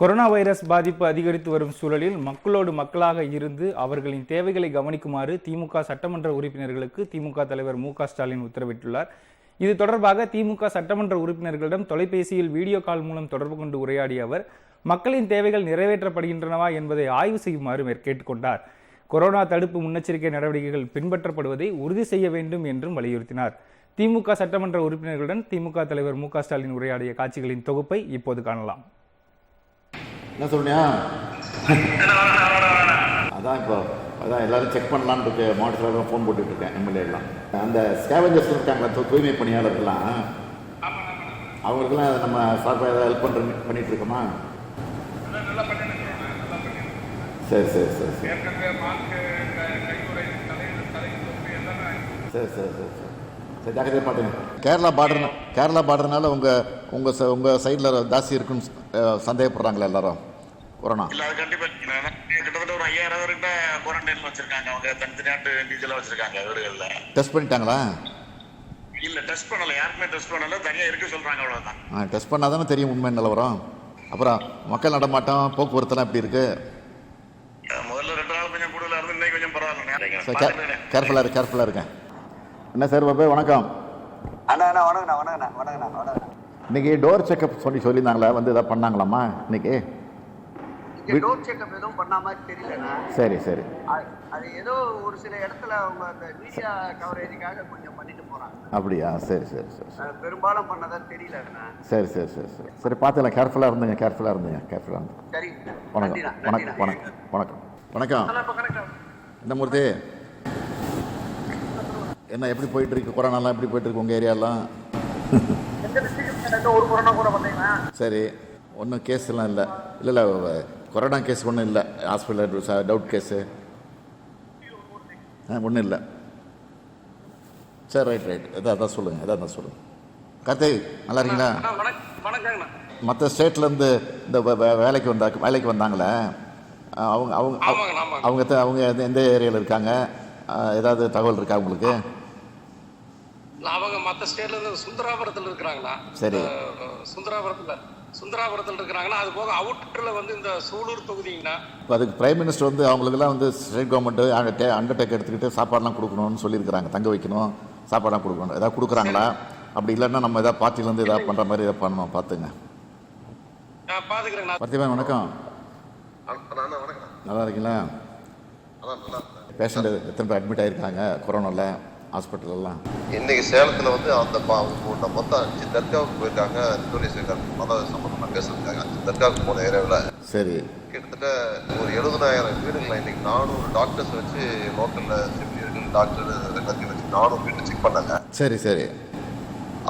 Corona virus பாதிப்பு அதிகரித்து வரும் சூழலில் மக்களோடு மக்களாக இருந்து அவர்களின் தேவைகளை கவனிக்குமாறு திமுக சட்டமன்ற உறுப்பினர்களுக்கு திமுக தலைவர் மு ஸ்டாலின் உத்தரவிட்டுள்ளார். இது தொடர்பாக திமுக சட்டமன்ற உறுப்பினர்களிடம் தொலைபேசியில் வீடியோ கால் மூலம் தொடர்பு கொண்டு உரையாடிய அவர் மக்களின் தேவைகள் நிறைவேற்றப்படுகின்றனவா என்பதை ஆய்வு செய்யுமாறு கேட்டுக்கொண்டார் கொரோனா தடுப்பு முன்னெச்சரிக்கை நடவடிக்கைகள் பின்பற்றப்படுவதை உறுதி செய்ய வேண்டும் என்றும் வலியுறுத்தினார். திமுக சட்டமன்ற உறுப்பினர்களுடன் திமுக தலைவர் மு ஸ்டாலின் உரையாடிய காட்சிகளின் தொகுப்பை இப்போது காணலாம். என்ன சொல்றியா? அதான் இப்போ அதான் எல்லாரும் செக் பண்ணலான்னு இருக்கு. மாவட்டத்தில் ஃபோன் போட்டுட்டு இருக்கேன் எம்எல்ஏ எல்லாம். அந்த ஸ்கேவஞ்சர்ஸ் இருக்காங்களா தூய்மை பணியாளர்கள்லாம்? அவங்களுக்கெல்லாம் நம்ம சார்பாக ஏதாவது ஹெல்ப் பண்ணுற பண்ணிட்டு இருக்கோமா? சரி சரி சரி சரி. சரி சரி சரி சரி. சரி ஜாக்கிரதையாக பார்த்துங்க கேரளா பார்டர் கேரளா பார்டர்னால உங்கள் உங்கள் ச உங்கள் சைடில் ஜாஸ்தி இருக்குன்னு சந்தேகப்படுறாங்களே சந்தேகப்படுறாங்களா எல்லாரும். கொரோனா. இல்ல அது கண்டிப்பா கிட்டத்தட்ட ஒரு ஐயாயிரம் பேர்கிட்ட குவாரண்டைன்ல வச்சிருக்காங்க. அவங்க தனித்தனியாட்டு இண்டிவிஜுவலா வச்சிருக்காங்க வீடுகள்ல. டெஸ்ட் பண்ணிட்டாங்களா? இல்ல டெஸ்ட் பண்ணல. யாருக்குமே டெஸ்ட் பண்ணல. தனியா இருக்க சொல்றாங்க அவ்வளவுதான். டெஸ்ட் பண்ணால் தானே தெரியும் உண்மை நிலவரம் அப்புறம் மக்கள் நடமாட்டம் போக்குவரத்துலாம் எப்படி இருக்கு? முதல்ல ரெண்டு நாள் கொஞ்சம் கூடுதலா இருந்து இன்னைக்கு கொஞ்சம் பரவாயில்ல சார் கேர்ஃபுல்லாக இருக்கு கேர்ஃபுல்லாக இருக்கேன் என்ன சார் பாபு வணக்கம். அண்ணா அண்ணா வணக்கண்ணா வணக்கண்ணா வணக்கண்ணா வணக்கண்ணா இன்னைக்கு டோர் செக்கப் சொல்லி சொல்லியிருந்தாங்களா வந்து எதாவது பண்ணாங்களாம்மா இன்னைக்கு? இங்க டோர் செக்அப் எதுவும் பண்ண மாதிரி தெரியலண்ணா. சரி சரி. அது- ஏதோ ஒரு சில இடத்துல அவங்க அந்த மீடியா கவரேஜுக்காக கொஞ்சம் பண்ணிட்டு போறாங்க. அப்படியா? சரி சரி சரி பெரும்பாலும் பண்ணதா தெரியலண்ணா. சரி சரி சரி சரி. சரி பார்த்துக்கலாம். கேர்ஃபுல்லாக இருந்துங்க கேர்ஃபுல்லாக இருந்துங்க கேர்ஃபுல்லாக இருந்துங்க சரி வணக்கம். வணக்கம் வணக்கம் வணக்கம். வணக்கம். என்ன மூர்த்தி? என்ன எப்படி போயிட்டு இருக்கு கொரோனாலாம் எப்படி போயிட்டு இருக்கு உங்கள் ஏரியாலாம் ஒரு கொரோனா கூட பண்ணீங்கன்னா சரி. ஒன்றும் கேஸ்லாம் இல்லை. இல்லை இல்லை கொரோனா கேஸ் ஒன்றும் இல்லை. ஹாஸ்பிட்டல் டவுட் கேஸு ஆ ஒன்றும் இல்லை. சரி ரைட் ரைட் எதா அதான் சொல்லுங்கள் எதா தான் சொல்லுங்கள் கார்த்திக் நல்லா இருக்கீங்களா? மற்ற ஸ்டேட்லேருந்து இந்த வேலைக்கு வந்தா வேலைக்கு வந்தாங்களே? அவங்க அவங்க. அவங்க அவங்க எந்த- ஏரியாவில் இருக்காங்க? ஏதாவது தகவல் இருக்கா உங்களுக்கு? அவங்க மத்த ஸ்டேட்ல இருந்து சுந்தராபுரத்துல இருக்கிறாங்களா? சரி. சுந்தராபுரத்துல. சுந்தராபுரத்துல இருக்கிறாங்களா? அது போக அவுட்டர்ல வந்து இந்த சூலூர் தொகுதிங்கண்ணா இப்போ அதுக்கு பிரைம் மினிஸ்டர் வந்து அவங்களுக்கெல்லாம் வந்து ஸ்டேட் கவர்மெண்ட்டு அண்டர்டேக் எடுத்துக்கிட்டு சாப்பாடெலாம் கொடுக்கணும்னு சொல்லியிருக்கிறாங்க. தங்க வைக்கணும் சாப்பாடெலாம் கொடுக்கணும். ஏதாவது கொடுக்குறாங்களா? அப்படி இல்லைன்னா நம்ம ஏதாவது பார்ட்டிலேருந்து ஏதாவது பண்ணுற மாதிரி ஏதாவது பண்ணணும் பார்த்துங்க. பார்த்திபன் வணக்கம். நல்லா இருக்கீங்களா? பேஷண்ட் எத்தனை பேர் அட்மிட் ஆகிருக்காங்க கொரோனாவில் ஹாஸ்பிட்டலெல்லாம். இன்னைக்கு சேலத்துல வந்து அந்த அவங்க மொத்தம் அஞ்சு தர்காவுக்கு போயிருக்காங்க டூரிஸ்ட் மத சம்பந்தமா பேசுறதுக்காக அஞ்சு தர்காவுக்கு போன ஏரியாவில் சரி. கிட்டத்தட்ட ஒரு எழுபதாயிரம் வீடுகளை இன்னைக்கு நானூறு டாக்டர்ஸ் வச்சு லோக்கல்ல செவிலியர்கள் டாக்டர் எல்லாத்தையும் வச்சு நானூறு வீட்டு செக் பண்ணாங்க சரி சரி.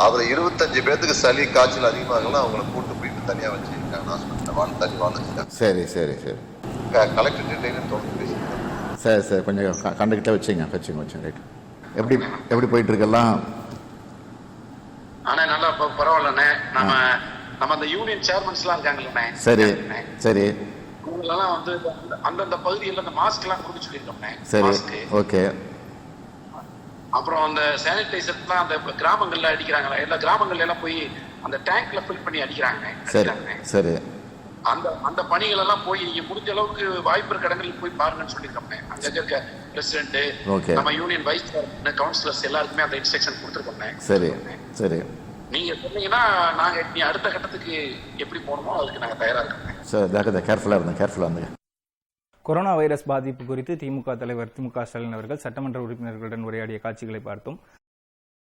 அதுல இருபத்தஞ்சு பேத்துக்கு சளி காய்ச்சல் அதிகமாகலாம் அவங்கள கூட்டு போயிட்டு தனியா வச்சிருக்காங்க ஹாஸ்பிட்டல் வாழ் தனி வாழ் வச்சுருக்காங்க சரி சரி சரி. கலெக்டர் டீட்டெயிலும் தொடர்ந்து பேசியிருக்காங்க சரி சரி. கொஞ்சம் கண்டுக்கிட்டே வச்சுங்க வச்சுங்க வச்சுங்க. ரைட் எப்படி எப்படி போயிட்டுருக்கெல்லாம்? ஆனா நல்லா பரவாயில்லண்ணே. நம்ம நம்ம அந்த யூனியன் சேர்மன்ஸ் எல்லாம் இருக்காங்கல்லண்ணே. சரி சரி. அவங்களெல்லாம் வந்து அந்த- அந்தந்த பகுதியில் அந்த மாஸ்க் எல்லாம் கொடுக்க சொல்லியிருக்கோம்ண்ணே. சரி ஓகே. அப்புறம் அந்த சானிடைசர்லாம் அந்த கிராமங்கள்ல அடிக்கிறாங்களா? எல்லா கிராமங்கள்ல எல்லாம் போய் அந்த டேங்க்ல ஃபில் பண்ணி அடிக்கிறாங்க சரி. சரி. அந்த அந்த பணிகள் எல்லாம் போய் நீங்க முடிஞ்ச அளவுக்கு வாய்ப்பு இருக்க இடங்களுக்கு போய் பாருங்கன்னு சொல்லியிருக்கோம் அங்க இருக்க பிரசிடென்ட். நம்ம யூனியன் வைஸ் கவுன்சிலர்ஸ் எல்லாருக்குமே அந்த இன்ஸ்ட்ரக்ஷன் கொடுத்துருக்கோம் சரி சரி. நீங்க சொன்னீங்கன்னா நாங்க நீ அடுத்த கட்டத்துக்கு எப்படி போகணுமோ அதுக்கு நாங்க தயாரா இருக்கோம் சார் ஜாக்கிரதை கேர்ஃபுல்லாக இருந்தேன் கேர்ஃபுல்லாக இருந்துங்க. கொரோனா வைரஸ் பாதிப்பு குறித்து திமுக தலைவர் திமுக ஸ்டாலின் அவர்கள் சட்டமன்ற உறுப்பினர்களுடன் உரையாடிய காட்சிகளை பார்த்தோம்.